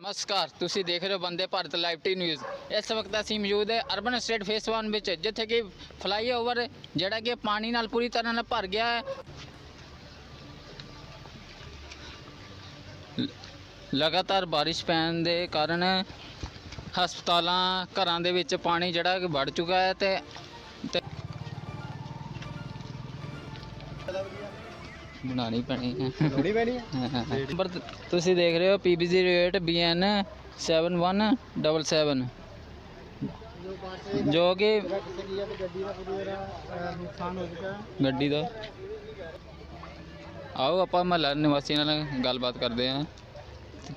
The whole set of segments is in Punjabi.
ਨਮਸਕਾਰ, ਤੁਸੀਂ ਦੇਖ ਰਹੇ ਹੋ ਬੰਦੇ ਭਾਰਤ ਲਾਈਵ ਟੀ ਨਿਊਜ਼। ਇਸ ਵਕਤ ਅਸੀਂ ਮੌਜੂਦ ਹੈ ਅਰਬਨ ਸਟੇਟ ਫੇਸ 1 ਵਿੱਚ, ਜਿੱਥੇ ਕਿ ਫਲਾਈਓਵਰ ਜਿਹੜਾ ਕਿ ਪਾਣੀ ਨਾਲ ਪੂਰੀ ਤਰ੍ਹਾਂ ਨਾਲ ਭਰ ਗਿਆ ਹੈ। ਲਗਾਤਾਰ ਬਾਰਿਸ਼ ਪੈਣ ਦੇ ਕਾਰਨ ਹਸਪਤਾਲਾਂ, ਘਰਾਂ ਦੇ ਵਿੱਚ ਪਾਣੀ ਜਿਹੜਾ ਕਿ ਵੜ ਚੁੱਕਾ ਹੈ ਤੇ ਤੇ ਬਣਾਣੀ ਪੈਣੀ ਹੈ। ਥੋੜੀ ਪੈਣੀ ਹੈ? ਨੰਬਰ ਤੁਸੀਂ ਦੇਖ ਰਹੇ ਹੋ PBG ਰੇਟ BN 7177 ਜੋ ਕਿ ਗੱਡੀ ਦਾ ਪੂਰੀ ਤਰ੍ਹਾਂ ਨੁਕਸਾਨ ਹੋ ਚੁੱਕਾ ਹੈ ਗੱਡੀ ਦਾ। ਆਓ ਆਪਾਂ ਮਹੱਲਾ ਨਿਵਾਸੀਆਂ ਨਾਲ ਗੱਲਬਾਤ ਕਰਦੇ ਹਾਂ।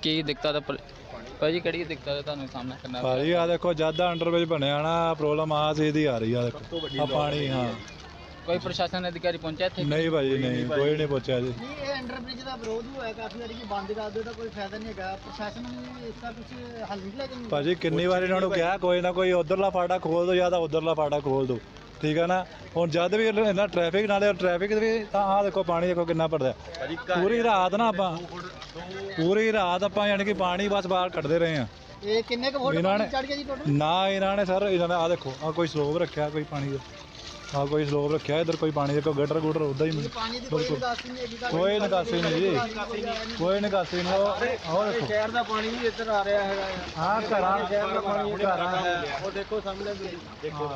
ਕੀ ਦਿੱਕਤਾਂ ਦਾ ਭਾਜੀ ਕਿਹੜੀ ਦਿੱਕਤਾਂ ਦਾ ਤੁਹਾਨੂੰ ਸਾਹਮਣਾ ਕਰਨਾ ਪਿਆ? ਭਾਜੀ ਆ ਦੇਖੋ ਜਦ ਦਾ ਅੰਡਰ ਵਿੱਚ ਬਣਿਆ ਨਾ ਪ੍ਰੋਬਲਮ ਆ ਚੀਜ਼ ਦੀ ਆ ਰਹੀ ਆ ਦੇਖੋ। ਆ ਪਾਣੀ ਹਾਂ। ਕੋਈ ਪ੍ਰਸ਼ਾਸਨ ਅਧਿਕਾਰੀ ਪਹੁੰਚਿਆ ਇੱਥੇ? ਨਹੀਂ ਭਾਜੀ ਨਹੀਂ ਕੋਈ ਨਹੀਂ ਪੁੱਛਿਆ ਜੀ। ਜੀ ਇਹ ਅੰਡਰ ਬ੍ਰਿਜ ਦਾ ਵਿਰੋਧ ਹੋਇਆ ਕਾਫੀ ਵਾਰੀ ਕਿ ਬੰਦ ਕਰ ਦਿਓ ਤਾਂ ਕੋਈ ਫਾਇਦਾ ਨਹੀਂ ਹੈਗਾ। ਪ੍ਰਸ਼ਾਸਨ ਨੇ ਇਸ ਦਾ ਕੁਝ ਹੱਲ ਨਹੀਂ ਲੈ ਕੇ ਨਹੀਂ ਭਾਜੀ ਕਿੰਨੀ ਵਾਰੀ ਇਹਨਾਂ ਨੂੰ ਕਿਹਾ ਕੋਈ ਨਾ ਕੋਈ ਉਧਰਲਾ ਫਾਟਾ ਖੋਲ ਦਿਓ ਜਾਂ ਤਾਂ ਉਧਰਲਾ ਫਾਟਾ ਖੋਲ ਦਿਓ। ਠੀਕ ਹੈ ਨਾ? ਹੁਣ ਜਦ ਵੀ ਇਹਨਾਂ ਟ੍ਰੈਫਿਕ ਨਾਲੇ ਟ੍ਰੈਫਿਕ ਵੀ ਤਾਂ ਆਹ ਦੇਖੋ ਪਾਣੀ ਦੇਖੋ ਕਿੰਨਾ ਭਰਦਾ ਪੂਰੀ ਰਾਤ ਨਾ ਆਪਾਂ ਪੂਰੀ ਰਾਤ ਆਪਾਂ ਯਾਨੀ ਕਿ ਪਾਣੀ ਬਸ ਬਾਹਰ ਕੱਢਦੇ ਰਹੇ ਆ ਇਹ ਕਿੰਨੇ ਕੁ ਫੁੱਟ ਚੜ ਗਿਆ ਜੀ ਟੋਟਲ ਨਾ ਇਹਨਾਂ ਨੇ ਸਰ ਇਹਨਾਂ ਨੇ ਆ ਦੇਖੋ ਆ ਕੋਈ ਸਲੋਪ ਰੱਖਿਆ ਕੋਈ ਪਾਣੀ ਦਾ। ਆ ਕੋਈ ਸਲੋਪ ਰੱਖਿਆ ਇਧਰ ਕੋਈ ਪਾਣੀ ਦੇਖੋ ਗਟਰ ਗੁਟਰ ਉਦਾਂ ਹੀ ਪਾਣੀ ਦੀ ਕੋਈ ਨਿਕਾਸੀ ਨਹੀਂ ਹੈਗੀ ਕੋਈ ਨਿਕਾਸੀ ਨਹੀਂ ਜੀ। ਕੋਈ ਨਿਕਾਸੀ ਨਹੀਂ ਉਹ ਉਹ ਦੇਖੋ ਸ਼ਹਿਰ ਦਾ ਪਾਣੀ ਵੀ ਇੱਧਰ ਆ ਰਿਹਾ ਹੈਗਾ। ਹਾਂ ਘਰਾਂ ਸ਼ਹਿਰ ਦਾ ਪਾਣੀ ਘਰਾਂ ਹੈ ਉਹ ਦੇਖੋ ਸਾਹਮਣੇ ਦੇਖੋ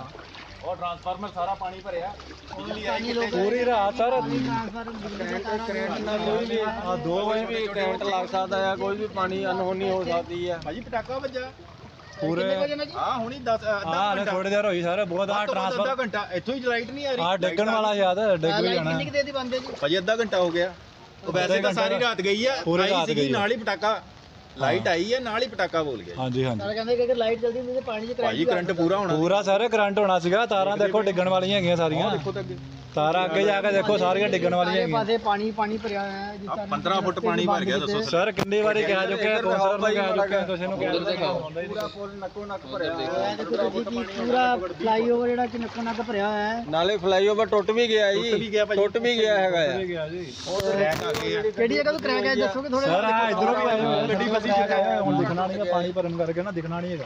ਔਰ ਟਰਾਂਸਫਾਰਮਰ ਸਾਰਾ ਪਾਣੀ ਭਰਿਆ। ਬਿਜਲੀ ਆਈ ਲੋਕ ਪੂਰੀ ਰਾਤ ਸਰ ਦਾ ਕਰੰਟ ਨਾਲ ਕੋਈ ਵੀ ਆ। ਦੋ ਵਜੇ ਵੀ ਕਰੰਟ ਲੱਗ ਸਕਦਾ ਹੈ ਕੋਈ ਵੀ ਪਾਣੀ ਅਨਹੋਨੀ ਹੋ ਸਕਦੀ ਹੈ ਭਾਜੀ ਪਟਾਕਾ ਵੱਜਾ ਪੂਰੇ ਆ ਹੁਣੀ 10 ਆ ਨੇ ਥੋੜੀ ਦੇਰ ਹੋਈ ਸਰ ਬਹੁਤ ਆ ਅੱਧਾ ਟ੍ਰਾਂਸਫਰ ਘੰਟਾ ਇੱਥੋਂ ਹੀ ਲਾਈਟ ਨਹੀਂ ਆ ਰਹੀ। ਆ ਡਿੱਗਣ ਵਾਲਾ ਯਾਦ ਡਿੱਗ ਵੀ ਜਾਣਾ। ਕਿੰਨੀ ਕੁ ਦੇਰ ਦੀ ਬੰਦ ਹੈ ਜੀ? ਭਾਜੀ ਅੱਧਾ ਘੰਟਾ ਹੋ ਗਿਆ। ਉਹ ਵੈਸੇ ਅੱਧਾ ਤਾਂ ਘੰਟਾ ਸਾਰੀ ਰਾਤ ਗਈ ਆ ਪੂਰੀ ਆਈ ਰਾਤ ਸੀਗੀ, ਗਈ। ਆ। ਨਾਲ ਹੀ ਪਟਾਕਾ ਲਾਈਟ ਆਈ ਹੈ ਨਾਲ ਹੀ ਪਟਾਕਾ ਬੋਲ ਗਿਆ ਹਾਂਜੀ ਹਾਂਜੀ। ਸਾਰੇ ਕਹਿੰਦੇ ਕਿ ਅਗਰ ਲਾਈਟ ਜਲਦੀ ਨਹੀਂ ਤੇ ਪਾਣੀ 'ਚ ਕਰੰਟ ਭਾਜੀ ਕਰੰਟ ਪੂਰਾ ਹੋਣਾ। ਪੂਰਾ ਸਾਰੇ ਕਰੰਟ ਹੋਣਾ ਸੀਗਾ ਤਾਰਾਂ ਦੇਖੋ ਡਿੱਗਣ ਵਾਲੀਆਂ ਹੈਗੀਆਂ ਸਾਰੀਆਂ। ਦੇਖੋ ਤਾਂ ਅੱਗੇ। ਤਾਰਾਂ ਅੱਗੇ ਜਾ ਕੇ ਦੇਖੋ ਸਾਰੀਆਂ ਡਿੱਗਣ ਵਾਲੀਆਂ ਸਾਰੇ ਹੈਗੀਆਂ। ਪਾਸੇ ਪਾਣੀ ਪਾਣੀ ਭਰਿਆ ਹੋਇਆ ਹੈ ਜਿਸ ਆਹ ਤਰ੍ਹਾਂ 15 ਫੁੱਟ ਪਾਣੀ ਭਰ ਗਿਆ ਦੱਸੋ। ਸਰ ਕਿੰਨੀ ਵਾਰੀ ਕਹਿ ਚੁੱਕੇ ਆ ਕੌਂਸਲਰ ਨੂੰ ਕਹਿ ਚੁੱਕੇ ਆ ਕਿਸੇ ਨੂੰ ਕਹਿ ਉੱਧਰ ਚੁੱਕੇ ਆ। ਦਿਖਾਓ। ਪੂਰਾ ਫੁੱਲ ਨੱਕੋ ਨੱਕ ਭਰਿਆ ਇਹ ਦੇਖੋ। ਤੁਸੀਂ ਕਿ ਪੂਰਾ ਫਲਾਈਓਵਰ ਜਿਹੜਾ ਕਿ ਨੱਕੋ ਨੱਕ ਭਰਿਆ ਹੋਇਆ ਹੈ। ਨਾਲੇ ਫਲਾਈਓਵਰ ਟੁੱਟ ਵੀ ਗਿਆ ਜੀ। ਟੁੱਟ ਵੀ ਗਿਆ ਹੈਗਾ ਆ। ਗਿਆ ਜੀ। ਕਿਹੜੀ ਜਗ੍ਹਾ ਤੋਂ ਕਰਾਇਆ ਗਿਆ ਦੱਸੋਗੇ ਥੋੜਾ ਸਰ ਆ ਇਧਰੋਂ ਵੀ ਆਏ ਹੋਏ ਗੱਡੀ ਫਸੀ ਚੁੱਕਾ ਹੁਣ ਦਿਖਣਾ ਨਹੀਂ ਹੈ ਪਾਣੀ ਭਰਨ ਕਰਕੇ ਨਾ ਦਿਖਣਾ ਨਹੀਂ ਹੈਗਾ।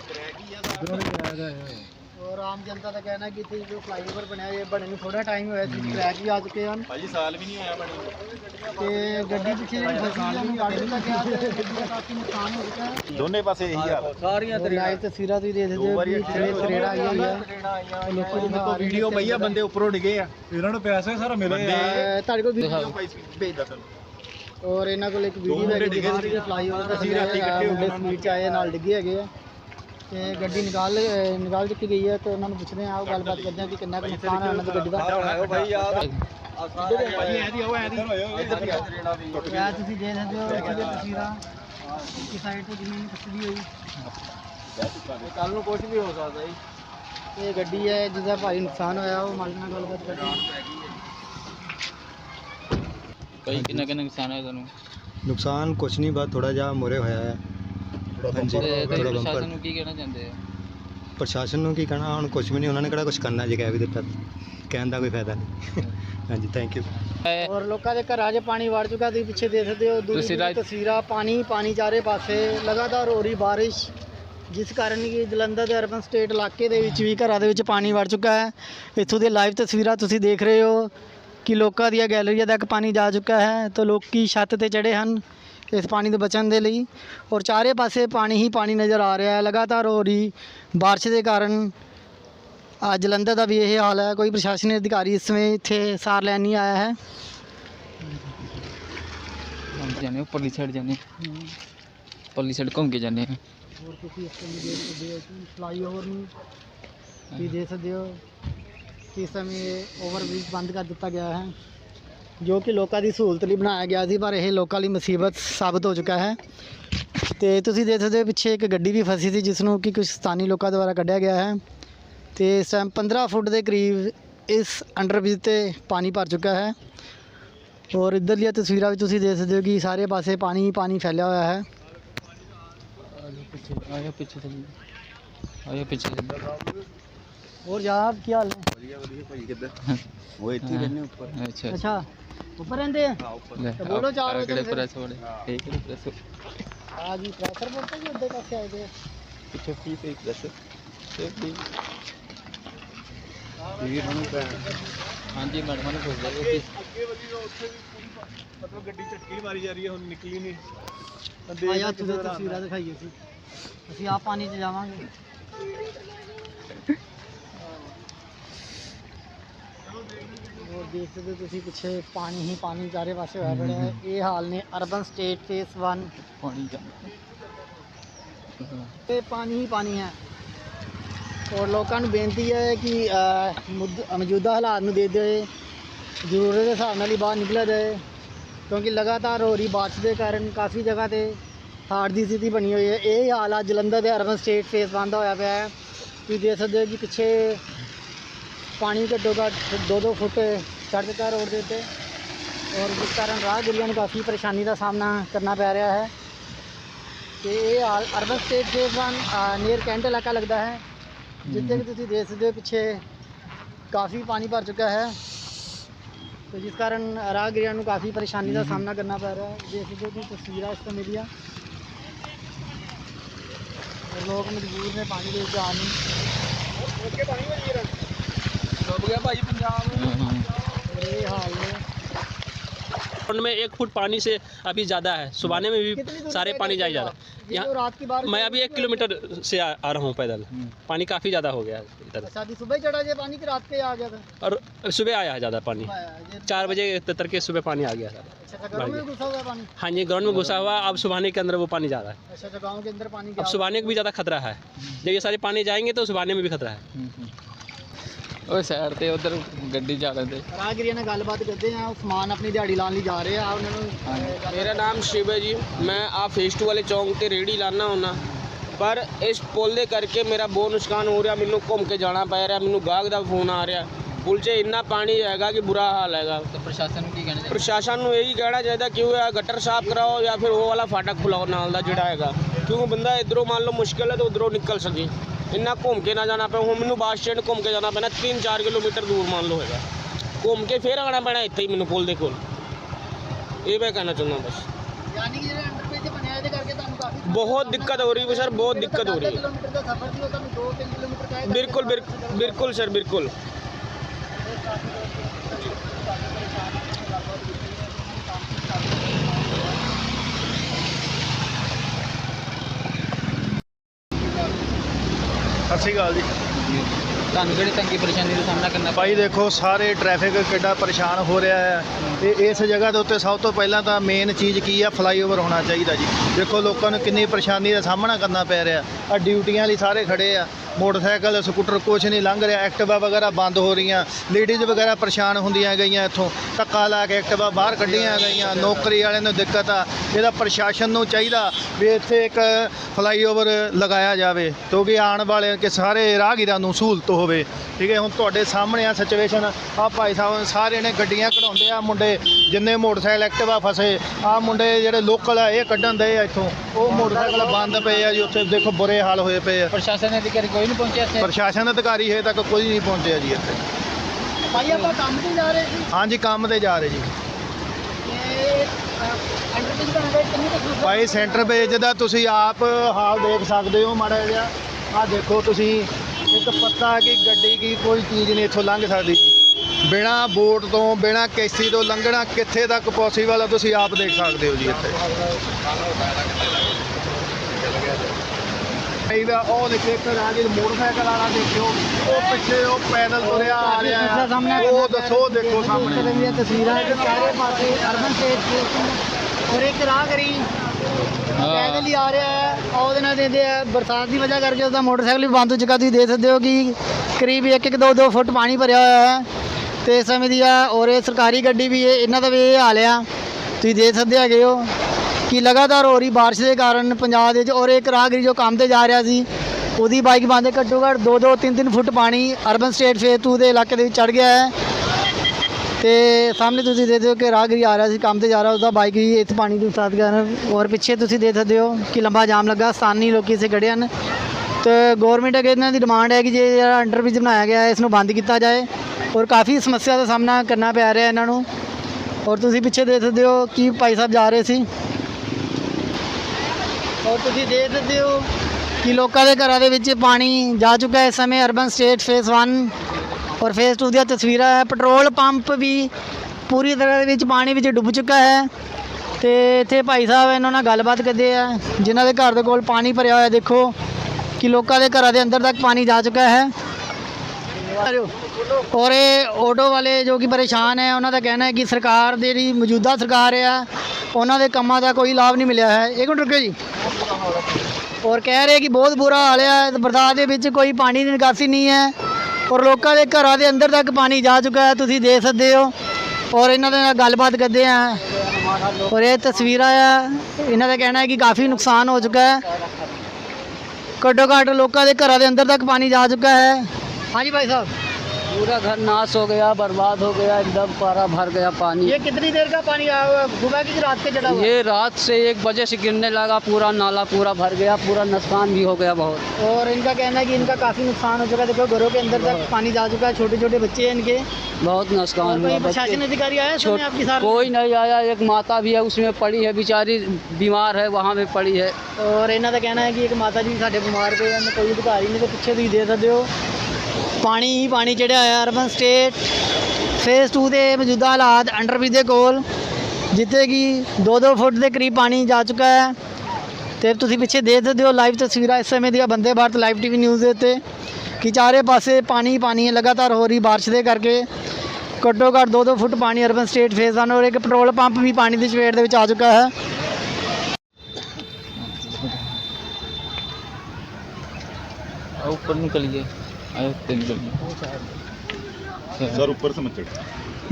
ਇਧਰੋਂ ਵੀ ਆਇਆ ਗਿਆ ਹੈ ਔਰ ਆਮ ਜਨਤਾ ਦਾ ਕਹਿਣਾ ਕਿ ਇੱਥੇ ਜੋ ਫਲਾਈਓਵਰ ਬਣਿਆ ਇਹ ਬਣਨ ਨੂੰ ਥੋੜਾ ਟਾਈਮ ਹੋਇਆ ਸੀ ਕ੍ਰੈਕ ਵੀ ਆ ਚੁੱਕੇ ਹਨ। ਭਾਜੀ ਸਾਲ ਵੀ ਨਹੀਂ ਹੋਇਆ ਬਣੀ ਤੇ ਗੱਡੀ ਪਿੱਛੇ ਜਿਹੜੀ ਫਸੀ ਸੀ ਉਹਨੂੰ ਕੱਢ ਦਿੱਤਾ ਗਿਆ ਤੇ ਗੱਡੀ ਦਾ ਕਾਫੀ ਨੁਕਸਾਨ ਹੋ ਚੁੱਕਾ ਹੈ। ਦੋਨੇ ਪਾਸੇ ਇਹੀ ਹਾਲ ਸਾਰੀਆਂ ਲਾਈਵ ਤਸਵੀਰਾਂ ਤੁਸੀਂ ਦੇਖ ਸਕਦੇ ਹੋ ਕਿ ਥੱਲੇ ਤਰੇੜਾ ਆਈ ਹੋਈ ਹੈ ਲੋਕਾਂ ਦੀ ਦੇਖੋ ਵੀਡੀਓ ਪਈ ਆ ਬੰਦੇ ਉੱਪਰੋਂ ਡਿੱਗੇ ਆ। ਇਹਨਾਂ ਨੂੰ ਪੈਸੇ ਸਰ ਮਿਲੇ ਆ ਤੁਹਾਡੇ ਕੋਲ ਵੀਡੀਓ ਭਾਈ ਭੇਜਦਾ ਤੁਹਾਨੂੰ ਔਰ ਇਹਨਾਂ ਕੋਲ ਇੱਕ ਵੀਡੀਓ ਹੈ ਫਲਾਈਓਵਰ ਦਾ ਅਸੀਂ ਰਾਤੀ ਇਕੱਠੇ ਹੋ ਗਏ। ਸਪੀਡ ਚ ਆਏ ਨਾਲ ਡਿੱਗੇ ਹੈਗੇ ਆ। ਤੇ ਗੱਡੀ ਨਿਕਾਲ ਨਿਕਾਲ ਚੁੱਕੀ ਗਈ ਹੈ ਤੇ ਉਹਨਾਂ ਨੂੰ ਪੁੱਛਦੇ ਆ ਆਓ ਗੱਲਬਾਤ ਕਰਦੇ ਆ ਕਿ ਕਿੰਨਾ ਕੁ ਨੁਕਸਾਨ ਹੈ ਉਹਨਾਂ ਦੀ ਗੱਡੀ ਦਾ। ਭਾਈ ਯਾਰ। ਆ ਯਾਰ ਤੁਸੀਂ ਦੇਖ ਸਕਦੇ ਹੋ ਇੱਥੇ ਦੀਆਂ ਤਸਵੀਰਾਂ। ਇੱਕ ਸਾਈਡ ਤੋਂ ਜ਼ਮੀਨ ਖਸੀ ਹੋਈ। ਕੱਲ ਨੂੰ ਕੁਝ ਵੀ ਹੋ ਸਕਦਾ ਜੀ। ਇਹ ਗੱਡੀ ਹੈ ਜਿਹਦਾ ਭਾਰੀ ਨੁਕਸਾਨ ਹੋਇਆ ਉਹ ਮਾਲਕ ਨਾਲ ਗੱਲਬਾਤ ਕਰਦੇ ਹਾਂ। ਭਾਈ ਕਿੰਨਾ ਕਿੰਨਾ ਨੁਕਸਾਨ ਹੈ ਤੁਹਾਨੂੰ? ਨੁਕਸਾਨ ਕੁਛ ਨਹੀਂ ਬਸ ਥੋੜਾ ਜਿਹਾ ਮੋਰੇ ਹੋਇਆ ਹੈ। ਹਾਂਜੀ। ਤੇ ਤੇ ਥੋੜਾ ਪ੍ਰਸ਼ਾਸਨ ਬੰਪਰ ਨੂੰ ਕੀ ਕਹਿਣਾ ਚਾਹੁੰਦੇ ਆ ਪ੍ਰਸ਼ਾਸਨ ਨੂੰ ਕੀ ਕਹਿਣਾ? ਹੁਣ ਕੁਛ ਵੀ ਨਹੀਂ ਉਹਨਾਂ ਨੇ ਕਿਹੜਾ ਕੁਛ ਕਰਨਾ ਜੇ ਕਹਿ ਵੀ ਦਿੱਤਾ ਕਹਿਣ ਦਾ ਕੋਈ ਫਾਇਦਾ ਨਹੀਂ। ਹਾਂਜੀ ਥੈਂਕ ਯੂ ਇਹ ਔਰ ਲੋਕਾਂ ਦੇ ਘਰਾਂ 'ਚ ਪਾਣੀ ਵੜ ਚੁੱਕਾ ਤੁਸੀਂ ਪਿੱਛੇ ਦੇਖ ਸਕਦੇ ਹੋ ਦੂਰ ਤੁਸੀਂ ਦੂਰ ਤਸਵੀਰਾਂ ਪਾਣੀ ਪਾਣੀ ਚਾਰੇ ਪਾਸੇ ਲਗਾਤਾਰ ਹੋ ਰਹੀ ਬਾਰਿਸ਼। ਜਿਸ ਕਾਰਨ ਕਿ ਜਲੰਧਰ ਦੇ ਅਰਬਨ ਸਟੇਟ ਇਲਾਕੇ ਦੇ ਵਿੱਚ ਵੀ ਘਰਾਂ ਦੇ ਵਿੱਚ ਪਾਣੀ ਵੜ ਚੁੱਕਾ ਹੈ। ਇੱਥੋਂ ਦੀਆਂ ਲਾਈਵ ਤਸਵੀਰਾਂ ਤੁਸੀਂ ਦੇਖ ਰਹੇ ਹੋ ਕਿ ਲੋਕਾਂ ਦੀਆਂ ਗੈਲਰੀਆਂ ਤੱਕ ਪਾਣੀ ਜਾ ਚੁੱਕਾ ਹੈ ਤਾਂ ਲੋਕੀ ਛੱਤ ਤੇ ਚੜੇ ਹਨ? ਇਸ ਪਾਣੀ ਤੋਂ ਬਚਣ ਦੇ ਲਈ ਔਰ ਚਾਰੇ ਪਾਸੇ ਪਾਣੀ ਹੀ ਪਾਣੀ ਨਜ਼ਰ ਆ ਰਿਹਾ ਹੈ। ਲਗਾਤਾਰ ਹੋ ਰਹੀ ਬਾਰਿਸ਼ ਦੇ ਕਾਰਨ ਅੱਜ ਜਲੰਧਰ ਦਾ ਵੀ ਇਹ ਹਾਲ ਹੈ। ਕੋਈ ਪ੍ਰਸ਼ਾਸਨਿਕ ਅਧਿਕਾਰੀ ਇਸ ਸਮੇਂ ਇੱਥੇ ਸਾਰ ਲੈਣ ਨਹੀਂ ਆਇਆ ਹੈ। ਜਾਂਦੇ ਉੱਪਰਲੀ ਸਾਈਡ ਜਾਂਦੇ ਉੱਪਰਲੀ ਸਾਈਡ ਘੁੰਮ ਕੇ ਜਾਂਦੇ ਆ ਹੋਰ ਤੁਸੀਂ ਇਸ ਸਮੇਂ ਦੇਖ ਸਕਦੇ ਹੋ ਕਿ ਫਲਾਈਓਵਰ ਨੂੰ ਤੁਸੀਂ ਦੇਖ ਸਕਦੇ ਹੋ। ਕਿ ਇਸ ਸਮੇਂ ਓਵਰਬ੍ਰਿਜ ਬੰਦ ਕਰ ਦਿੱਤਾ ਗਿਆ ਹੈ। ਜੋ ਕਿ ਲੋਕਾਂ ਦੀ ਸਹੂਲਤ ਲਈ ਬਣਾਇਆ ਗਿਆ ਸੀ ਪਰ ਇਹ ਲੋਕਾਂ ਲਈ ਮੁਸੀਬਤ ਸਾਬਤ ਹੋ ਚੁੱਕਾ ਹੈ। ਤੇ ਤੁਸੀਂ ਦੇਖ ਸਕਦੇ ਹੋ ਪਿੱਛੇ ਇੱਕ ਗੱਡੀ ਵੀ ਫਸੀ ਸੀ ਜਿਸ ਨੂੰ ਕਿ ਕੁਝ ਸਥਾਨੀ ਲੋਕਾਂ ਦੁਆਰਾ ਕੱਢਿਆ ਗਿਆ ਹੈ। ਤੇ ਇਸ ਟਾਈਮ 15 ਫੁੱਟ ਦੇ ਕਰੀਬ ਇਸ ਅੰਡਰਬ੍ਰਿਜ ਤੇ ਪਾਣੀ ਭਰ ਚੁੱਕਾ ਹੈ। ਔਰ ਇੱਧਰਲੀਆਂ ਤਸਵੀਰਾਂ ਵਿੱਚ ਤੁਸੀਂ ਦੇਖ ਸਕਦੇ ਹੋ ਕਿ ਸਾਰੇ ਪਾਸੇ ਪਾਣੀ ਹੀ ਪਾਣੀ ਫੈਲਿਆ ਹੋਇਆ ਹੈ। ਆਜੋ ਪਿੱਛੇ ਆਜੋ ਪਿੱਛੇ। ਆਜੋ ਪਿੱਛੇ। ਹੋਰ ਜਨਾਬ ਕੀ ਹਾਲ ਹੈ ਵਧੀਆ ਵਧੀਆ ਭਾਈ ਕਿੱਦਾਂ? ਉਹ ਇੱਥੇ ਹੀ ਰਹਿੰਦੇ ਉੱਪਰ। ਅੱਛਾ। ਅੱਛਾ ਉੱਪਰ ਰਹਿੰਦੇ ਆ? ਲੈ ਤੇ ਬੋਲੋ ਚਾਰ ਆਹ ਵਜੇ ਕਿਹੜੇ ਫਿਰ। ਪ੍ਰੈਸ ਵਾਲੇ ਇਹ ਕਿਹੜੇ ਪ੍ਰੈਸ ਆ ਜੀ ਪ੍ਰੈਸ਼ਰ ਬੋਲਦੇ ਜੀ ਉੱਧਰ ਪਾਸੇ ਆਏ ਦੇ ਪਿੱਛੇ ਕੀ ਤੇ ਦੱਸ ਤੇ ਕੀ ਵੀਰ ਨੂੰ ਹਾਂਜੀ ਮੈਡਮ ਨੂੰ ਪੁੱਛ ਲਓ ਕਿ ਮਤਲਬ ਗੱਡੀ ਝਟਕੀ ਮਾਰੀ ਜਾ ਰਹੀ ਹੈ ਹੁਣ ਨਿਕਲੀ ਨਹੀਂ ਆ ਜਾ ਤੁਸੀਂ ਤਸਵੀਰਾਂ ਦਿਖਾਈਏ ਸੀ ਅਸੀਂ ਆਪ ਪਾਣੀ 'ਚ ਜਾਵਾਂਗੇ ਉਹ ਦੇਖ ਸਕਦੇ ਹੋ ਤੁਸੀਂ ਪਿੱਛੇ ਪਾਣੀ ਹੀ ਪਾਣੀ ਚਾਰੇ ਪਾਸੇ ਹੋਇਆ ਪਿਆ ਹੈ। ਇਹ ਹਾਲ ਨੇ ਅਰਬਨ ਸਟੇਟ ਫੇਸ 1 ਪਾਣੀ ਜਾ ਤੇ ਪਾਣੀ ਹੀ ਪਾਣੀ ਹੈ। ਔਰ ਲੋਕਾਂ ਨੂੰ ਬੇਨਤੀ ਹੈ ਕਿ ਅਹ, ਮੌਜੂਦਾ ਹਾਲਾਤ ਨੂੰ ਦੇਖਦੇ ਹੋਏ ਜ਼ਰੂਰਤ ਦੇ ਹਿਸਾਬ ਨਾਲ ਹੀ ਬਾਹਰ ਨਿਕਲਿਆ ਜਾਏ। ਕਿਉਂਕਿ ਲਗਾਤਾਰ ਹੋ ਰਹੀ ਬਾਰਿਸ਼ ਦੇ ਕਾਰਨ ਕਾਫੀ ਜਗ੍ਹਾ ਤੇ ਹੜ੍ਹ ਦੀ ਸਥਿਤੀ ਬਣੀ ਹੋਈ ਹੈ। ਇਹ ਹਾਲ ਆ ਜਲੰਧਰ ਦੇ ਅਰਬਨ ਸਟੇਟ ਫੇਸ ਬੰਦ ਹੋਇਆ ਪਿਆ ਹੈ। ਤੁਸੀਂ ਦੇਖ ਸਕਦੇ ਹੋ ਕਿ ਪਿੱਛੇ ਪਾਣੀ ਘੱਟੋ ਘੱਟ ਦੋ ਦੋ ਫੁੱਟ ਚੜ੍ਹ ਚੁੱਕਾ ਰੋਡ ਦੇ ਉੱਤੇ। ਔਰ ਜਿਸ ਕਾਰਨ ਰਾਹਗੀਰਾਂ ਨੂੰ ਕਾਫੀ ਪਰੇਸ਼ਾਨੀ ਦਾ ਸਾਹਮਣਾ ਕਰਨਾ ਪੈ ਰਿਹਾ ਹੈ। ਤੇ ਇਹ urban state phase 1 near cantt ਇਲਾਕਾ ਲੱਗਦਾ ਹੈ ਜਿੱਥੇ ਕਿ ਤੁਸੀਂ ਦੇਖ ਸਕਦੇ ਹੋ ਪਿੱਛੇ ਕਾਫੀ ਪਾਣੀ ਭਰ ਚੁੱਕਾ ਹੈ। ਤੇ ਜਿਸ ਕਾਰਨ ਰਾਹਗੀਰਾਂ ਨੂੰ ਕਾਫੀ ਪਰੇਸ਼ਾਨੀ ਦਾ ਸਾਹਮਣਾ ਕਰਨਾ ਪੈ ਰਿਹਾ ਹੈ। ਦੇਖ ਸਕਦੇ ਹੋ ਕਿ ਤਸਵੀਰਾਂ ਇਸ ਤੋਂ ਮਿਲੀਆਂ। ਔਰ ਲੋਕ ਮਜਬੂਰ ਨੇ ਪਾਣੀ ਦੇ ਵਿੱਚ ਆਉਣ ਨੂੰ। ਡੁੱਬ ਗਿਆ ਭਾਈ ਪੰਜਾਬ में। एक फुट पानी से अभी ज़्यादा है। सुबह में भी सारे पानी जाए जा रहा है मैं अभी एक किलोमीटर से आ, आ रहा हूँ पैदल। पानी काफ़ी ज़्यादा हो गया इधर। सुबह चढ़ा जाए पानी रात के आ गया था। और सुबह आया है ज़्यादा पानी। चार बजे तर के सुबह पानी आ गया था हाँ जी ग्राउंड में घुसा हुआ अब सुबह के अंदर वो पानी जा रहा है। अच्छा गाँव के अंदर पानी अब सुबह को भी ज़्यादा खतरा है। जब ये सारे पानी जाएँगे तो सुबहने में भी खतरा है। ਉਹ ਸਾਈਡ ਤੇ ਉਧਰ ਗੱਡੀ ਜਾ ਰਹੇ ਤੇ। ਰਾਹਗੀਰਾਂ ਨਾਲ ਗੱਲਬਾਤ ਕਰਦੇ ਆ ਉਹ ਸਮਾਨ ਆਪਣੀ ਦਿਹਾੜੀ ਲਾਉਣ ਲਈ ਜਾ ਰਹੇ ਆ ਉਹਨਾਂ ਨੂੰ ਮੇਰਾ ਨਾਮ ਸ਼ਿਵ ਹੈ ਜੀ ਮੈਂ ਆ ਫੇਸਟੂ ਵਾਲੇ ਚੌਂਕ ਤੇ ਰੇੜੀ ਲਾਣਾ ਹੁੰਨਾ ਪਰ ਇਸ ਪੁਲ ਦੇ ਕਰਕੇ ਮੇਰਾ ਬਹੁਤ ਨੁਕਸਾਨ ਹੋ ਰਿਹਾ ਮੈਨੂੰ ਘੁੰਮ ਕੇ ਜਾਣਾ ਪੈ ਰਿਹਾ ਮੈਨੂੰ ਗਾਹਕ ਦਾ ਫੋਨ ਆ ਰਿਹਾ। ਪੁਲ 'ਚ ਇੰਨਾ ਪਾਣੀ ਹੈਗਾ ਕਿ ਬੁਰਾ ਹਾਲ ਹੈਗਾ। ਤੇ ਪ੍ਰਸ਼ਾਸਨ ਨੂੰ ਕੀ ਕਹਿਣਾ ਪ੍ਰਸ਼ਾਸਨ ਨੂੰ ਇਹੀ ਕਹਿਣਾ ਚਾਹੀਦਾ ਕਿ ਉਹ ਇਹ ਗਟਰ ਸਾਫ਼ ਕਰਾਓ ਜਾਂ ਫਿਰ ਉਹ ਵਾਲਾ ਫਾਟਕ ਖੁਲਾਓ ਨਾਲ ਦਾ ਜਿਹੜਾ ਹੈਗਾ। ਕਿਉਂ ਬੰਦਾ ਇਧਰੋਂ ਮੰਨ ਲਓ ਮੁਸ਼ਕਿਲ ਹੈ ਤਾਂ ਉਧਰੋਂ ਨਿਕਲ ਸਕੇ। ਇੰਨਾ ਘੁੰਮ ਕੇ ਨਾ ਜਾਣਾ ਪਿਆ। ਹੁਣ ਮੈਨੂੰ ਬੱਸ ਸਟੈਂਡ ਘੁੰਮ ਕੇ ਜਾਣਾ ਪੈਣਾ। 3-4 ਕਿਲੋਮੀਟਰ ਦੂਰ ਮੰਨ ਲਓ ਹੈਗਾ। ਘੁੰਮ ਕੇ ਫੇਰ ਆਣਾ ਪੈਣਾ ਇੱਥੇ ਹੀ ਮੈਨੂੰ ਪੁਲ ਦੇ ਕੋਲ। ਇਹ ਮੈਂ ਕਹਿਣਾ ਚਾਹੁੰਦਾ ਬਸ। ਬਹੁਤ ਦਿੱਕਤ ਹੋ ਰਹੀ ਹੈ ਸਰ ਬਹੁਤ ਦਿੱਕਤ ਹੋ ਰਹੀ ਹੈ। ਬਿਲਕੁਲ ਬਿਲਕੁਲ- ਬਿਲਕੁਲ ਸਰ ਬਿਲਕੁਲ। ਸ਼੍ਰੀ ਅਕਾਲ ਜੀ। ਤੁਹਾਨੂੰ ਕਿਹੜੀ ਤੰਗੀ ਪਰੇਸ਼ਾਨੀ ਦਾ ਸਾਹਮਣਾ ਕਰਨਾ ਭਾਈ ਦੇਖੋ ਸਾਰੇ ਟ੍ਰੈਫਿਕ ਕਿੱਡਾ ਪਰੇਸ਼ਾਨ ਹੋ ਰਿਹਾ ਹੈ। ਤੇ ਇਸ ਜਗ੍ਹਾ ਦੇ ਉੱਤੇ ਸਭ ਤੋਂ ਪਹਿਲਾਂ ਤਾਂ ਮੇਨ ਚੀਜ਼ ਕੀ ਆ? ਫਲਾਈਓਵਰ ਹੋਣਾ ਚਾਹੀਦਾ ਜੀ। ਦੇਖੋ ਲੋਕਾਂ ਨੂੰ ਕਿੰਨੀ ਪਰੇਸ਼ਾਨੀ ਦਾ ਸਾਹਮਣਾ ਕਰਨਾ ਪੈ ਰਿਹਾ। ਆ ਡਿਊਟੀਆਂ ਲਈ ਸਾਰੇ ਖੜੇ ਆ। ਮੋਟਰਸਾਈਕਲ, ਸਕੂਟਰ ਕੁਛ ਨਹੀਂ ਲੰਘ ਰਿਹਾ, ਐਕਟਿਵਾ ਵਗੈਰਾ ਬੰਦ ਹੋ ਰਹੀਆਂ, ਲੇਡੀਜ਼ ਵਗੈਰਾ ਪਰੇਸ਼ਾਨ ਹੁੰਦੀਆਂ ਗਈਆਂ ਇੱਥੋਂ, ਧੱਕਾ ਲਾ ਕੇ ਐਕਟਿਵਾ ਬਾਹਰ ਕੱਢੀਆਂ ਗਈਆਂ, ਨੌਕਰੀ ਵਾਲਿਆਂ ਨੂੰ ਦਿੱਕਤ ਆ, ਇਹਦਾ ਪ੍ਰਸ਼ਾਸਨ ਨੂੰ ਚਾਹੀਦਾ ਵੀ ਇੱਥੇ ਇੱਕ ਫਲਾਈਓਵਰ ਲਗਾਇਆ ਜਾਵੇ, ਕਿਉਂਕਿ ਆਉਣ ਵਾਲੇ ਕਿ ਸਾਰੇ ਰਾਹਗੀਰਾਂ ਨੂੰ ਸਹੂਲਤ ਹੋਵੇ। ਠੀਕ ਹੈ, ਹੁਣ ਤੁਹਾਡੇ ਸਾਹਮਣੇ ਆ ਸਿਚੁਏਸ਼ਨ ਆ ਭਾਈ ਸਾਹਿਬ ਸਾਰੇ ਨੇ ਗੱਡੀਆਂ ਕਢਾਉਂਦੇ ਆ ਮੁੰਡੇ, ਜਿੰਨੇ ਮੋਟਰਸਾਈਕਲ ਐਕਟਿਵਾ ਫਸੇ ਆ ਮੁੰਡੇ ਜਿਹੜੇ ਲੋਕਲ ਆ, ਇਹ ਕੱਢਣ ਦੇ ਆ ਇੱਥੋਂ, ਉਹ ਮੋਟਰਸਾਈਕਲ ਬੰਦ ਪਏ ਆ ਜੀ, ਉੱਥੇ ਦੇਖੋ ਬੁਰੇ ਹਾਲ ਹੋਏ ਪਏ ਆ। ਪ੍ਰਸ਼ਾਸਨ ਅਧਿਕਾਰੀ ਕੋਈ ਨਹੀਂ ਪਹੁੰਚਿਆ ਇੱਥੇ। ਪ੍ਰਸ਼ਾਸਨ ਅਧਿਕਾਰੀ ਹਜੇ ਤੱਕ ਕੋਈ ਨਹੀਂ ਪਹੁੰਚਿਆ ਜੀ ਇੱਥੇ। ਭਾਈ ਆਪਾਂ ਕੰਮ ਤੇ ਜਾ ਰਹੇ ਸੀ? ਹਾਂਜੀ ਕੰਮ ਤੇ ਜਾ ਰਹੇ ਜੀ। ਤੇ ਅੰਡਰਬ੍ਰਿਜ ਬਣਾਉਂਦੇ ਕਿੰਨੀ ਤਕਲੀਫ ਭਾਈ ਸੈਂਟਰ ਪੇਜ ਦਾ ਤੁਸੀਂ ਆਪ ਹਾਲ ਦੇਖ ਸਕਦੇ ਹੋ ਮਾੜਾ ਜਿਹਾ। ਆ ਦੇਖੋ ਤੁਸੀਂ ਇੱਕ ਪੱਤਾ ਕੀ ਗੱਡੀ ਕੀ ਕੋਈ ਚੀਜ਼ ਨਹੀਂ ਇੱਥੋਂ ਲੰਘ ਸਕਦੀ। ਬਿਨਾ ਬੋਟ ਤੋਂ ਬਿਨਾ ਕਿਸ਼ਤੀ ਤੋਂ ਲੰਘਣਾ ਕਿੱਥੇ ਤੱਕ ਪੋਸੀਬਲ ਆ ਤੁਸੀਂ ਆਪ ਦੇਖ ਸਕਦੇ ਹੋ ਜੀ ਇੱਥੇ। ਇਹਦਾ ਉਹ ਦੇਖੋ ਇੱਕ ਰਾਜੇ ਮੋਟਰਸਾਈਕਲ ਵਾਲਾ ਦੇਖਿਓ। ਉਹ ਪਿੱਛੇ ਉਹ ਪੈਦਲ ਤੁਰਿਆ ਆ ਰਿਹਾ ਹੈ। ਉਹ ਦੱਸੋ ਦੇਖੋ ਸਾਹਮਣੇ। ਦੀਆਂ ਤਸਵੀਰਾਂ ਕਿ ਚਾਰੇ ਪਾਸੇ ਅਰਬਨ ਸਟੇਟ ਔਰ ਇੱਕ ਰਾਹਗਰੀ ਪੈਦਲ ਹੀ ਆ ਰਿਹਾ ਹੈ। ਆਹ ਉਹਦੇ ਨਾਲ ਦਿੰਦੇ ਆ ਬਰਸਾਤ ਦੀ ਵਜ੍ਹਾ ਕਰਕੇ ਉਹਦਾ ਮੋਟਰਸਾਈਕਲ ਵੀ ਬੰਦ ਹੋ ਚੁੱਕਾ। ਤੁਸੀਂ ਦੇਖ ਸਕਦੇ ਹੋ ਕਿ ਕਰੀਬ 1-1 2-2 ਫੁੱਟ ਪਾਣੀ ਭਰਿਆ ਹੋਇਆ ਹੈ। ਤੇ ਇਸ ਸਮੇਂ ਦੀ ਆ ਔਰ ਇਹ ਸਰਕਾਰੀ ਗੱਡੀ ਵੀ ਇਹ ਇਹਨਾਂ ਦਾ ਵੀ ਇਹ ਹਾਲ ਆ। ਤੁਸੀਂ ਦੇਖ ਸਕਦੇ ਹੈਗੇ ਹੋ। ਕਿ ਲਗਾਤਾਰ ਹੋ ਰਹੀ ਬਾਰਿਸ਼ ਦੇ ਕਾਰਨ ਪੰਜਾਬ ਦੇ ਵਿੱਚ ਔਰ ਇੱਕ ਰਾਹਗਰੀ ਜੋ ਕੰਮ ਤੇ ਜਾ ਰਿਹਾ ਸੀ, ਉਹਦੀ ਬਾਈਕ ਬੰਦ ਘੱਟੋ ਘੱਟ 2-2 3-3 ਫੁੱਟ ਪਾਣੀ ਅਰਬਨ ਸਟੇਟ ਫੇਸ 2 ਦੇ ਇਲਾਕੇ ਦੇ ਵਿੱਚ ਚੜ ਗਿਆ ਹੈ। ਤੇ ਸਾਹਮਣੇ ਤੁਸੀਂ ਦੇਖਦੇ ਹੋ ਕਿ ਰਾਹਗੀਰ ਆ ਰਿਹਾ ਸੀ, ਕੰਮ ਤੇ ਜਾ ਰਿਹਾ, ਉਸਦਾ ਬਾਈਕ ਵੀ ਇੱਥੇ ਪਾਣੀ ਦੀ ਸਾਥ ਕਰਨ ਔਰ ਪਿੱਛੇ ਤੁਸੀਂ ਦੇਖ ਸਕਦੇ ਹੋ ਕਿ ਲੰਬਾ ਜਾਮ ਲੱਗਾ, ਸਥਾਨੀ ਲੋਕੀ ਇਸੇ ਖੜੇ ਹਨ। ਤੇ ਗਵਰਨਮੈਂਟ ਅੱਗੇ ਇਹਨਾਂ ਦੀ ਡਿਮਾਂਡ ਹੈ ਕਿ ਜੇ ਜਿਹੜਾ ਅੰਡਰਬ੍ਰਿਜ ਬਣਾਇਆ ਗਿਆ ਹੈ, ਇਸ ਨੂੰ ਬੰਦ ਕੀਤਾ ਜਾਏ। ਔਰ ਕਾਫੀ ਸਮੱਸਿਆ ਦਾ ਸਾਹਮਣਾ ਕਰਨਾ ਪੈ ਰਿਹਾ ਇਹਨਾਂ ਨੂੰ। ਔਰ ਤੁਸੀਂ ਪਿੱਛੇ ਦੇਖ ਸਕਦੇ ਹੋ ਕਿ ਭਾਈ ਸਾਹਿਬ ਜਾ ਰਹੇ ਸੀ। ਔਰ ਤੁਸੀਂ ਦੇਖ ਸਕਦੇ ਹੋ? ਕਿ ਲੋਕਾਂ ਦੇ ਘਰਾਂ ਦੇ ਵਿੱਚ ਪਾਣੀ ਜਾ ਚੁੱਕਾ ਹੈ ਇਸ ਸਮੇਂ ਅਰਬਨ ਸਟੇਟ ਫੇਸ 1 ਔਰ ਫੇਸ 2 ਦੀਆਂ ਤਸਵੀਰਾਂ ਹੈ। ਪੈਟਰੋਲ ਪੰਪ ਵੀ ਪੂਰੀ ਤਰ੍ਹਾਂ ਦੇ ਵਿੱਚ ਪਾਣੀ ਵਿੱਚ ਡੁੱਬ ਚੁੱਕਾ ਹੈ। ਤੇ ਇੱਥੇ ਭਾਈ ਸਾਹਿਬ ਇਹਨਾਂ ਨਾਲ ਗੱਲਬਾਤ ਕਰਦੇ ਆ, ਜਿਨ੍ਹਾਂ ਦੇ ਘਰ ਦੇ ਕੋਲ ਪਾਣੀ ਭਰਿਆ ਹੋਇਆ ਦੇਖੋ, ਕਿ ਲੋਕਾਂ ਦੇ ਘਰਾਂ ਦੇ ਅੰਦਰ ਤੱਕ ਪਾਣੀ ਜਾ ਚੁੱਕਾ ਹੈ। ਔਰ ਇਹ ਆਟੋ ਵਾਲੇ ਜੋ ਕਿ ਪਰੇਸ਼ਾਨ ਹੈ, ਉਹਨਾਂ ਦਾ ਕਹਿਣਾ ਹੈ ਕਿ ਸਰਕਾਰ ਦੇ ਜਿਹੜੀ ਮੌਜੂਦਾ ਸਰਕਾਰ ਆ, ਉਹਨਾਂ ਦੇ ਕੰਮਾਂ ਦਾ ਕੋਈ ਲਾਭ ਨਹੀਂ ਮਿਲਿਆ ਹੈ। ਇੱਕ ਮਿੰਟ ਰੁਕੋ ਜੀ? ਔਰ ਕਹਿ ਰਹੇ ਕਿ ਬਹੁਤ ਬੁਰਾ ਹਾਲ ਹੈ ਬਰਸਾਤ ਦੇ ਵਿੱਚ ਕੋਈ ਪਾਣੀ ਦੀ ਨਿਕਾਸੀ ਨਹੀਂ ਹੈ ਔਰ ਲੋਕਾਂ ਦੇ ਘਰਾਂ ਦੇ ਅੰਦਰ ਤੱਕ ਪਾਣੀ ਜਾ ਚੁੱਕਾ ਹੈ, ਤੁਸੀਂ ਦੇਖ ਸਕਦੇ ਹੋ। ਔਰ ਇਹਨਾਂ ਦੇ ਨਾਲ ਗੱਲਬਾਤ ਕਰਦੇ ਆ ਔਰ ਇਹ ਤਸਵੀਰਾਂ ਆ, ਇਹਨਾਂ ਦਾ ਕਹਿਣਾ ਹੈ ਕਿ ਕਾਫੀ ਨੁਕਸਾਨ ਹੋ ਚੁੱਕਾ ਹੈ। ਘੱਟੋ ਘੱਟ ਲੋਕਾਂ ਦੇ ਘਰਾਂ ਦੇ ਅੰਦਰ ਤੱਕ ਪਾਣੀ ਜਾ ਚੁੱਕਾ ਹੈ। हाँ जी भाई साहब। पूरा घर नाश हो गया बर्बाद हो गया एकदम पारा भर गया पानी। ये कितनी देर का पानी आया की रात के चढ़ा ये रात से एक बजे से गिरने लगा पूरा नाला पूरा भर गया पूरा नुकसान भी हो गया बहुत। और इनका कहना है कि इनका काफ़ी नुकसान हो चुका है। देखो घरों के अंदर तक पानी जा चुका है छोटे छोटे बच्चे हैं इनके। बहुत नुकसान प्रशासन अधिकारी आया आपके साथ कोई नहीं आया एक माता भी है उसमें पड़ी है बेचारी बीमार है वहाँ में पड़ी है। और इन्हों का कहना है की एक माता जी साढ़े बीमार पे कोई अधिकारी ने तो पीछे तो तुम दे सकते हो। ਪਾਣੀ ਹੀ ਪਾਣੀ ਚੜਿਆ ਹੋਇਆ ਅਰਬਨ ਸਟੇਟ ਫੇਸ 2 ਦੇ ਮੌਜੂਦਾ ਹਾਲਾਤ ਅੰਡਰਬ੍ਰਿਜ ਦੇ ਕੋਲ, ਜਿੱਥੇ ਕਿ 2-2 ਫੁੱਟ ਦੇ ਕਰੀਬ ਪਾਣੀ ਜਾ ਚੁੱਕਾ ਹੈ। ਤੇ ਤੁਸੀਂ ਪਿੱਛੇ ਦੇਖ ਸਕਦੇ ਹੋ ਲਾਈਵ ਤਸਵੀਰਾਂ ਇਸ ਸਮੇਂ ਦੀਆਂ, ਬੰਦੇ ਭਾਰਤ ਲਾਈਵ ਟੀਵੀ ਨਿਊਜ਼ ਦੇ ਉੱਤੇ, ਕਿ ਚਾਰੇ ਪਾਸੇ ਪਾਣੀ ਪਾਣੀ ਹੈ, ਲਗਾਤਾਰ ਹੋ ਰਹੀ ਬਾਰਿਸ਼ ਦੇ ਕਰਕੇ। ਘੱਟੋ ਘੱਟ 2-2 ਫੁੱਟ ਪਾਣੀ ਅਰਬਨ ਸਟੇਟ ਫੇਸ 1 ਔਰ ਇੱਕ ਪੈਟਰੋਲ ਪੰਪ ਵੀ ਪਾਣੀ ਦੀ ਚਪੇਟ ਦੇ ਵਿੱਚ ਆ ਚੁੱਕਾ ਹੈ।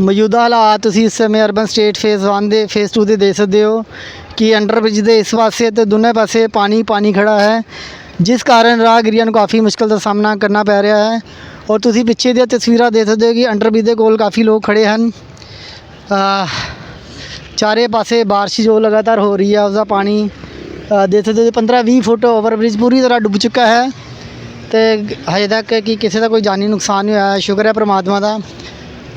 ਮੌਜੂਦਾ ਹਾਲਾਤ ਤੁਸੀਂ ਇਸ ਸਮੇਂ ਅਰਬਨ ਸਟੇਟ ਫੇਸ 1 ਦੇ ਫੇਜ਼ 2 ਦੇ ਦੇਖ ਸਕਦੇ ਹੋ ਕਿ ਅੰਡਰਬ੍ਰਿਜ ਦੇ ਇਸ ਪਾਸੇ ਤੇ ਦੋਨੇ ਪਾਸੇ ਪਾਣੀ ਪਾਣੀ ਖੜਾ ਹੈ, ਜਿਸ ਕਾਰਨ ਰਾਹਗੀਰਾਂ ਨੂੰ ਕਾਫੀ ਮੁਸ਼ਕਲ ਦਾ ਸਾਹਮਣਾ ਕਰਨਾ ਪੈ ਰਿਹਾ ਹੈ ਔਰ ਤੁਸੀਂ ਪਿੱਛੇ ਦੀਆਂ ਤਸਵੀਰਾਂ ਦੇਖ ਸਕਦੇ ਹੋ ਕਿ ਅੰਡਰਬ੍ਰਿਜ ਦੇ ਕੋਲ ਕਾਫੀ ਲੋਕ ਖੜੇ ਹਨ। ਚਾਰੇ ਪਾਸੇ ਬਾਰਿਸ਼ ਜੋ ਲਗਾਤਾਰ ਹੋ ਰਹੀ ਹੈ ਉਸ ਦਾ ਪਾਣੀ ਦੇਖ ਸਕਦੇ ਹੋ 15 20 ਫੁੱਟ ਓਵਰਬ੍ਰਿਜ ਪੂਰੀ ਤਰ੍ਹਾਂ ਡੁੱਬ ਚੁੱਕਾ ਹੈ। ਤੇ ਹਜੇ ਤੱਕ ਕਿ ਕਿਸੇ ਦਾ ਕੋਈ ਜਾਨੀ ਨੁਕਸਾਨ ਨਹੀਂ ਹੋਇਆ। ਸ਼ੁਕਰ ਹੈ ਪ੍ਰਮਾਤਮਾ ਦਾ।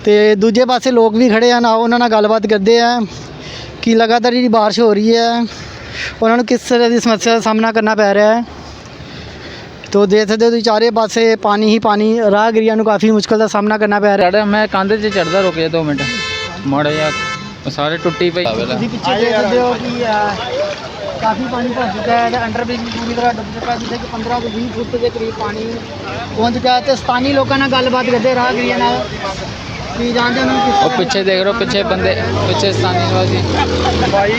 ਤੇ ਦੂਜੇ ਪਾਸੇ ਲੋਕ ਵੀ ਖੜੇ ਹਨ ਆਓ ਉਹਨਾਂ ਨਾਲ ਗੱਲਬਾਤ ਕਰਦੇ ਆ ਕਿ ਲਗਾਤਾਰ ਜਿਹੜੀ ਬਾਰਿਸ਼ ਹੋ ਰਹੀ ਹੈ ਉਹਨਾਂ ਨੂੰ ਕਿਸ ਤਰ੍ਹਾਂ ਦੀ ਸਮੱਸਿਆ ਦਾ ਸਾਹਮਣਾ ਕਰਨਾ ਪੈ ਰਿਹਾ ਹੈ। ਤੋ ਦੇਖ ਸਕਦੇ ਹੋ ਤੁਸੀਂ ਚਾਰੇ ਪਾਸੇ ਪਾਣੀ ਹੀ ਪਾਣੀ ਰਾਹਗੀਰਾਂ ਨੂੰ ਕਾਫੀ ਮੁਸ਼ਕਲ ਦਾ ਸਾਹਮਣਾ ਕਰਨਾ ਪੈ ਰਿਹਾ। ਚੜ੍ਹ ਮੈਂ ਕੰਧ 'ਚ ਚੜਦਾ ਰੁਕਿਆ 2 ਮਿੰਟ। ਮਾੜਾ ਜਿਹਾ ਸਾਰੇ ਟੁੱਟੀ ਪਈ। ਤੁਸੀਂ ਪਿੱਛੇ ਦੇਖ ਸਕਦੇ ਹੋ ਕਿ ਕਾਫੀ ਪਾਣੀ ਭਰ ਚੁੱਕਾ ਹੈ ਤੇ ਅੰਡਰਬ੍ਰਿਜ ਵੀ ਪੂਰੀ ਤਰ੍ਹਾਂ ਡੁੱਬ ਚੁੱਕਾ ਜਿੱਥੇ ਕਿ 15 ਤੋਂ 20 ਫੁੱਟ ਦੇ ਕਰੀਬ ਪਾਣੀ ਪਹੁੰਚ ਚੁੱਕਾ ਹੈ ਤੇ ਸਥਾਨੀ ਲੋਕਾਂ ਨਾਲ ਗੱਲਬਾਤ ਕਰਦੇ ਰਾਹਗੀਰਾਂ ਨਾਲ। ਕੀ ਜਾਣਦੇ ਉਹਨਾਂ ਨੂੰ ਕਿਸ ਉਹ ਪਿੱਛੇ ਦੇਖ ਰਹੇ ਹੋ ਪਿੱਛੇ ਬੰਦੇ ਪਿੱਛੇ ਸਥਾਨੀ ਨਿਵਾਸੀ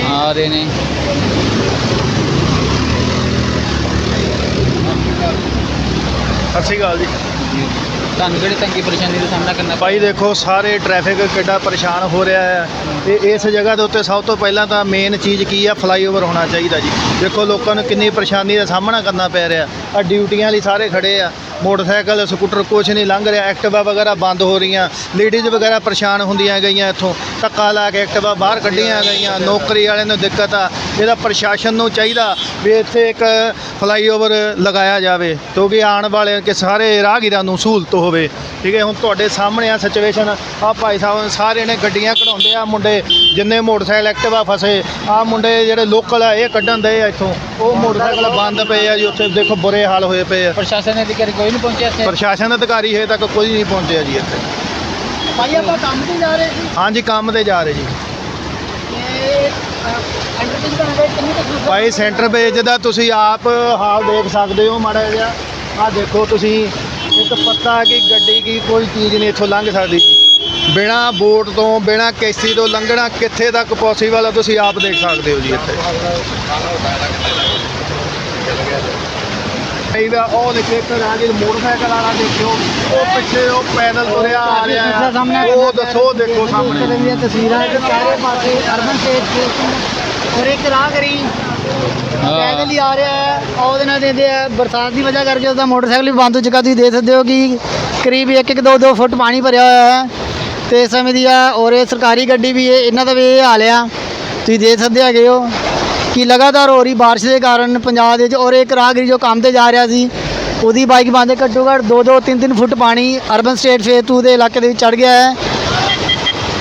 ਆ ਰਹੇ ਨੇ। ਸਤਿ ਸ਼੍ਰੀ ਅਕਾਲ ਜੀ। ਤੁਹਾਨੂੰ ਕਿਹੜੀ ਤੰਗੀ ਪਰੇਸ਼ਾਨੀ ਦਾ ਸਾਹਮਣਾ ਕਰਨਾ ਭਾਈ ਦੇਖੋ ਸਾਰੇ ਟ੍ਰੈਫਿਕ ਕਿੱਡਾ ਪਰੇਸ਼ਾਨ ਹੋ ਰਿਹਾ ਹੈ। ਤੇ ਇਸ ਜਗ੍ਹਾ ਦੇ ਉੱਤੇ ਸਭ ਤੋਂ ਪਹਿਲਾਂ ਤਾਂ ਮੇਨ ਚੀਜ਼ ਕੀ ਆ? ਫਲਾਈਓਵਰ ਹੋਣਾ ਚਾਹੀਦਾ ਜੀ। ਦੇਖੋ ਲੋਕਾਂ ਨੂੰ ਕਿੰਨੀ ਪਰੇਸ਼ਾਨੀ ਦਾ ਸਾਹਮਣਾ ਕਰਨਾ ਪੈ ਰਿਹਾ। ਆ ਡਿਊਟੀਆਂ ਲਈ ਸਾਰੇ ਖੜੇ ਆ। ਮੋਟਰਸਾਈਕਲ ਸਕੂਟਰ ਕੁਛ ਨਹੀਂ ਲੰਘ ਰਿਹਾ। ਐਕਟਿਵਾ ਵਗੈਰਾ ਬੰਦ ਹੋ ਰਹੀਆਂ। ਲੇਡੀਜ਼ ਵਗੈਰਾ ਪਰੇਸ਼ਾਨ ਹੁੰਦੀਆਂ ਗਈਆਂ ਇੱਥੋਂ। ਧੱਕਾ ਲਾ ਕੇ ਐਕਟਿਵਾ ਬਾਹਰ ਕੱਢੀਆਂ ਗਈਆਂ। ਨੌਕਰੀ ਵਾਲਿਆਂ ਨੂੰ ਦਿੱਕਤ ਆ। ਇਹਦਾ ਪ੍ਰਸ਼ਾਸਨ ਨੂੰ ਚਾਹੀਦਾ ਵੀ ਇੱਥੇ ਇੱਕ ਫਲਾਈਓਵਰ ਲਗਾਇਆ ਜਾਵੇ ਕਿਉਂਕਿ ਆਉਣ ਵਾਲੇ ਕਿ ਸਾਰੇ ਰਾਹਗੀਰਾਂ ਨੂੰ ਸਹੂਲਤ ਹੋਵੇ। ਠੀਕ ਹੈ ਹੁਣ ਤੁਹਾਡੇ ਸਾਹਮਣੇ ਆ ਸਿਚੁਏਸ਼ਨ ਆ ਭਾਈ ਸਾਹਿਬ ਸਾਰੇ ਨੇ ਗੱਡੀਆਂ ਕਢਾਉਂਦੇ ਆ ਮੁੰਡੇ ਜਿੰਨੇ ਮੋਟਰਸਾਈਕਲ ਐਕਟਿਵਾ ਫਸੇ ਆ ਮੁੰਡੇ ਜਿਹੜੇ ਲੋਕਲ ਆ ਇਹ ਕੱਢਣ ਦੇ ਆ ਇੱਥੋਂ। ਉਹ ਮੋਟਰਸਾਈਕਲ ਬੰਦ ਪਏ ਆ ਜੀ ਉੱਥੇ ਦੇਖੋ ਬੁਰੇ ਹਾਲ ਹੋਏ ਪਏ ਆ। ਪ੍ਰਸ਼ਾਸਨ ਦੇ ਅਧਿਕਾਰੀ ਕੋਈ ਨਹੀਂ ਪਹੁੰਚਿਆ ਇੱਥੇ? ਪ੍ਰਸ਼ਾਸਨ ਅਧਿਕਾਰੀ ਹਜੇ ਤੱਕ ਕੋਈ ਨਹੀਂ ਪਹੁੰਚਿਆ ਜੀ ਇੱਥੇ। ਭਾਈ ਆਪਾਂ ਕੰਮ ਤੇ ਜਾ ਰਹੇ ਸੀ। ਹਾਂਜੀ ਕੰਮ ਤੇ ਜਾ ਰਹੇ ਜੀ ਤੇ ਅੰਡਰਬ੍ਰਿਜ ਦਾ ਨੰਬਰ ਕਿੰਨੀ ਤੱਕ ਹੁੰਦਾ ਭਾਈ ਸੈਂਟਰ ਪੇਜ ਦਾ ਤੁਸੀਂ ਆਪ ਹਾਲ ਦੇਖ ਸਕਦੇ ਹੋ ਮਾੜਾ ਜਿਹਾ। ਆ ਦੇਖੋ ਤੁਸੀਂ, ਇੱਕ ਪੱਤਾ ਕਿ ਗੱਡੀ ਕੀ ਕੋਈ ਚੀਜ਼ ਨਹੀਂ ਇੱਥੋਂ ਲੰਘ ਸਕਦੀ। ਬਿਨਾ ਬੋਟ ਤੋਂ, ਬਿਨਾ ਕੈਸੀ ਤੋਂ ਲੰਘਣਾ ਕਿੱਥੇ ਤੱਕ ਪੋਸੀਬਲ ਆ, ਤੁਸੀਂ ਆਪ ਦੇਖ ਸਕਦੇ ਹੋ ਜੀ ਇੱਥੇ। ਇਹਦਾ ਉਹ ਦੇਖੇ ਇੱਕ ਰਾਜੇ ਮੋਟਰਸਾਈਕਲ ਵਾਲਾ ਦੇਖਿਓ। ਉਹ ਪਿੱਛੇ ਉਹ ਪੈਦਲ ਤੁਰਿਆ ਆ ਰਿਹਾ ਦਾ ਆ। ਉਹ ਦੱਸੋ ਦੇਖੋ ਸਾਹਮਣੇ। ਦੀਆਂ ਤਸਵੀਰਾਂ ਹੈ ਕਿ ਪਾਸੇ ਅਰਬਨ ਸਟੇਟ ਸਟੇਸ਼ਨ ਔਰ ਇੱਕ ਰਾਹਗਰੀ ਪੈਦਲ ਹੀ ਆ ਰਿਹਾ ਹੈ ਆਹ ਉਹਦੇ ਨਾਲ ਦਿੰਦੇ ਆ ਬਰਸਾਤ ਦੀ ਵਜ੍ਹਾ ਕਰਕੇ ਉਹਦਾ ਮੋਟਰਸਾਈਕਲ ਵੀ ਬੰਦ ਹੋ ਚੁੱਕਾ। ਤੁਸੀਂ ਦੇਖ ਸਕਦੇ ਹੋ ਕਿ ਕਰੀਬ 1-1 2-2 ਫੁੱਟ ਪਾਣੀ ਭਰਿਆ ਹੋਇਆ ਹੈ। ਤੇ ਇਸ ਸਮੇਂ ਦੀ ਆ ਔਰ ਇਹ ਸਰਕਾਰੀ ਗੱਡੀ ਵੀ ਹੈ ਇਹਨਾਂ ਦਾ ਵੀ ਇਹ ਹਾਲ ਆ। ਤੁਸੀਂ ਦੇਖ ਸਕਦੇ ਹੈਗੇ ਹੋ। ਕਿ ਲਗਾਤਾਰ ਹੋ ਰਹੀ ਬਾਰਿਸ਼ ਦੇ ਕਾਰਨ ਪੰਜਾਬ ਦੇ ਵਿੱਚ ਔਰ ਇੱਕ ਰਾਹਗਰੀ ਜੋ ਕੰਮ ਤੇ ਜਾ ਰਿਹਾ ਸੀ, ਉਹਦੀ ਬਾਈਕ ਬੰਦ ਘੱਟੋ ਘੱਟ 2-2 3-3 ਫੁੱਟ ਪਾਣੀ ਅਰਬਨ ਸਟੇਟ ਫੇਸ 2 ਦੇ ਇਲਾਕੇ ਦੇ ਵਿੱਚ ਚੜ ਗਿਆ ਹੈ।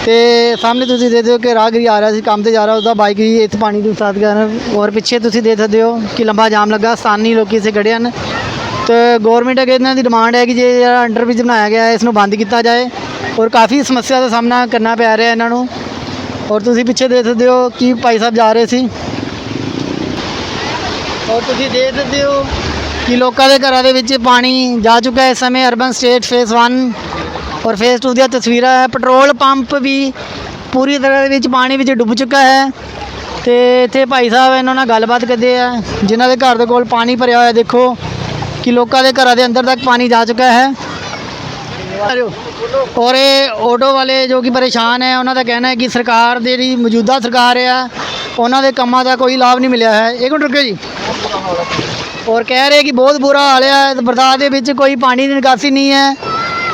ਤੇ ਸਾਹਮਣੇ ਤੁਸੀਂ ਦੇਖਦੇ ਹੋ ਕਿ ਰਾਹਗੀਰ ਆ ਰਿਹਾ ਸੀ, ਕੰਮ ਤੇ ਜਾ ਰਿਹਾ ਉਹਦਾ ਬਾਈਕ ਵੀ ਇਸ ਪਾਣੀ ਦੇ ਸਾਥ ਗਿਆ ਔਰ ਪਿੱਛੇ ਤੁਸੀਂ ਦੇਖ ਸਕਦੇ ਹੋ ਕਿ ਲੰਬਾ ਜਾਮ ਲੱਗਾ, ਸਥਾਨੀ ਲੋਕੀ ਇਸੇ ਖੜੇ ਹਨ। ਤੇ ਗਵਰਨਮੈਂਟ ਅੱਗੇ ਇਹਨਾਂ ਦੀ ਡਿਮਾਂਡ ਹੈ ਕਿ ਜੇ ਜਿਹੜਾ ਅੰਡਰਬ੍ਰਿਜ ਬਣਾਇਆ ਗਿਆ ਹੈ ਇਸ ਨੂੰ ਬੰਦ ਕੀਤਾ ਜਾਏ। ਔਰ ਕਾਫੀ ਸਮੱਸਿਆ ਦਾ ਸਾਹਮਣਾ ਕਰਨਾ ਪੈ ਰਿਹਾ ਇਹਨਾਂ ਨੂੰ। ਔਰ ਤੁਸੀਂ ਪਿੱਛੇ ਦੇਖ ਸਕਦੇ ਹੋ ਕਿ ਭਾਈ ਸਾਹਿਬ ਜਾ ਰਹੇ ਸੀ। ਔਰ ਤੁਸੀਂ ਦੇਖ ਸਕਦੇ ਹੋ ਕਿ ਲੋਕਾਂ ਦੇ ਘਰਾਂ ਦੇ ਵਿੱਚ ਪਾਣੀ ਜਾ ਚੁੱਕਾ ਹੈ। ਇਸ ਸਮੇਂ ਅਰਬਨ ਸਟੇਟ ਫੇਸ 1 ਔਰ ਫੇਸ 2 ਦੀਆਂ ਤਸਵੀਰਾਂ ਹੈ। ਪੈਟਰੋਲ ਪੰਪ ਵੀ ਪੂਰੀ ਤਰ੍ਹਾਂ ਦੇ ਵਿੱਚ ਪਾਣੀ ਵਿੱਚ ਡੁੱਬ ਚੁੱਕਾ ਹੈ ਤੇ ਇੱਥੇ ਭਾਈ ਸਾਹਿਬ ਇਹਨਾਂ ਨਾਲ ਗੱਲਬਾਤ ਕਰਦੇ ਆ। ਜਿਨ੍ਹਾਂ ਦੇ ਘਰ ਦੇ ਕੋਲ ਪਾਣੀ ਭਰਿਆ ਹੋਇਆ ਦੇਖੋ ਕਿ ਲੋਕਾਂ ਦੇ ਘਰਾਂ ਦੇ ਅੰਦਰ ਤੱਕ ਪਾਣੀ ਜਾ ਚੁੱਕਾ ਹੈ। ਔਰ ਇਹ ਆਟੋ ਵਾਲੇ ਜੋ ਕਿ ਪਰੇਸ਼ਾਨ ਹੈ, ਉਹਨਾਂ ਦਾ ਕਹਿਣਾ ਹੈ ਕਿ ਸਰਕਾਰ ਦੇ ਜਿਹੜੀ ਮੌਜੂਦਾ ਸਰਕਾਰ ਆ, ਉਹਨਾਂ ਦੇ ਕੰਮਾਂ ਦਾ ਕੋਈ ਲਾਭ ਨਹੀਂ ਮਿਲਿਆ ਹੈ। ਇੱਕ ਮਿੰਟ ਰੁਕਿਓ ਜੀ? ਔਰ ਕਹਿ ਰਹੇ ਕਿ ਬਹੁਤ ਬੁਰਾ ਹਾਲ ਹੈ ਬਰਸਾਤ ਦੇ ਵਿੱਚ ਕੋਈ ਪਾਣੀ ਦੀ ਨਿਕਾਸੀ ਨਹੀਂ ਹੈ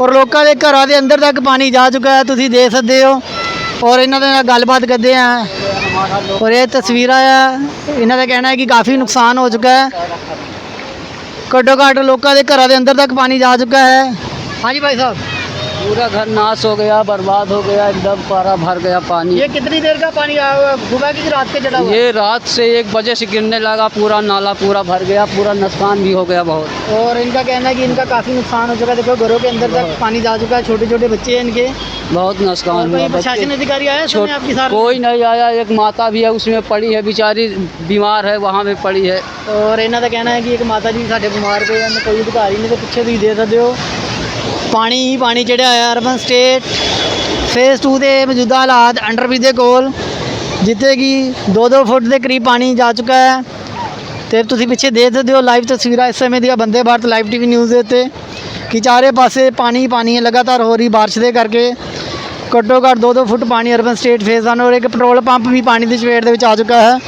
ਔਰ ਲੋਕਾਂ ਦੇ ਘਰਾਂ ਦੇ ਅੰਦਰ ਤੱਕ ਪਾਣੀ ਜਾ ਚੁੱਕਾ ਹੈ, ਤੁਸੀਂ ਦੇਖ ਸਕਦੇ ਹੋ ਔਰ ਇਹਨਾਂ ਦੇ ਨਾਲ ਗੱਲਬਾਤ ਕਰਦੇ ਆ ਔਰ ਇਹ ਤਸਵੀਰਾਂ ਆ, ਇਹਨਾਂ ਦਾ ਕਹਿਣਾ ਹੈ ਕਿ ਕਾਫੀ ਨੁਕਸਾਨ ਹੋ ਚੁੱਕਾ ਹੈ। ਘੱਟੋ ਘੱਟ ਲੋਕਾਂ ਦੇ ਘਰਾਂ ਦੇ ਅੰਦਰ ਤੱਕ ਪਾਣੀ ਜਾ ਚੁੱਕਾ ਹੈ। ਹਾਂਜੀ ਭਾਈ ਸਾਹਿਬ। पूरा घर नाश हो गया बर्बाद हो गया एकदम पारा भर गया पानी। ये कितनी देर का पानी आया की रात के चढ़ा ये रात से एक बजे से गिरने लगा पूरा नाला पूरा भर गया पूरा नुकसान भी हो गया बहुत। और इनका कहना है कि इनका काफ़ी नुकसान हो चुका है। देखो घरों के अंदर तक पानी जा चुका है छोटे छोटे बच्चे हैं इनके। बहुत नुकसान हुआ प्रशासन अधिकारी आया आपके साथ कोई नहीं आया एक माता भी है उसमें पड़ी है बेचारी बीमार है वहाँ पे पड़ी है। और इन्हों का कहना है कि एक माता जी साढ़े बीमार पे कोई अधिकारी नहीं तो पीछे भी दे सकते हो। ਪਾਣੀ ਹੀ ਪਾਣੀ ਚੜਿਆ ਹੋਇਆ ਅਰਬਨ ਸਟੇਟ। ਫੇਸ 2 ਦੇ ਮੌਜੂਦਾ ਹਾਲਾਤ ਅੰਡਰਬ੍ਰਿਜ ਦੇ ਕੋਲ, ਜਿੱਥੇ ਕਿ 2-2 ਫੁੱਟ ਦੇ ਕਰੀਬ ਪਾਣੀ ਜਾ ਚੁੱਕਾ ਹੈ। ਤੇ ਤੁਸੀਂ ਪਿੱਛੇ ਦੇਖ ਸਕਦੇ ਹੋ ਲਾਈਵ ਤਸਵੀਰਾਂ ਇਸ ਸਮੇਂ ਦੀਆਂ ਬੰਦੇ ਭਾਰਤ ਲਾਈਵ ਟੀਵੀ ਨਿਊਜ਼ ਦੇ ਉੱਤੇ, ਕਿ ਚਾਰੇ ਪਾਸੇ ਪਾਣੀ ਪਾਣੀ ਹੈ, ਲਗਾਤਾਰ ਹੋ ਰਹੀ ਬਾਰਿਸ਼ ਦੇ ਕਰਕੇ। ਘੱਟੋ ਘੱਟ 2-2 ਫੁੱਟ ਪਾਣੀ ਅਰਬਨ ਸਟੇਟ ਫੇਸ 1 ਔਰ ਇੱਕ ਪੈਟਰੋਲ ਪੰਪ ਵੀ ਪਾਣੀ ਦੀ ਚਪੇਟ ਦੇ ਵਿੱਚ ਆ ਚੁੱਕਾ ਹੈ।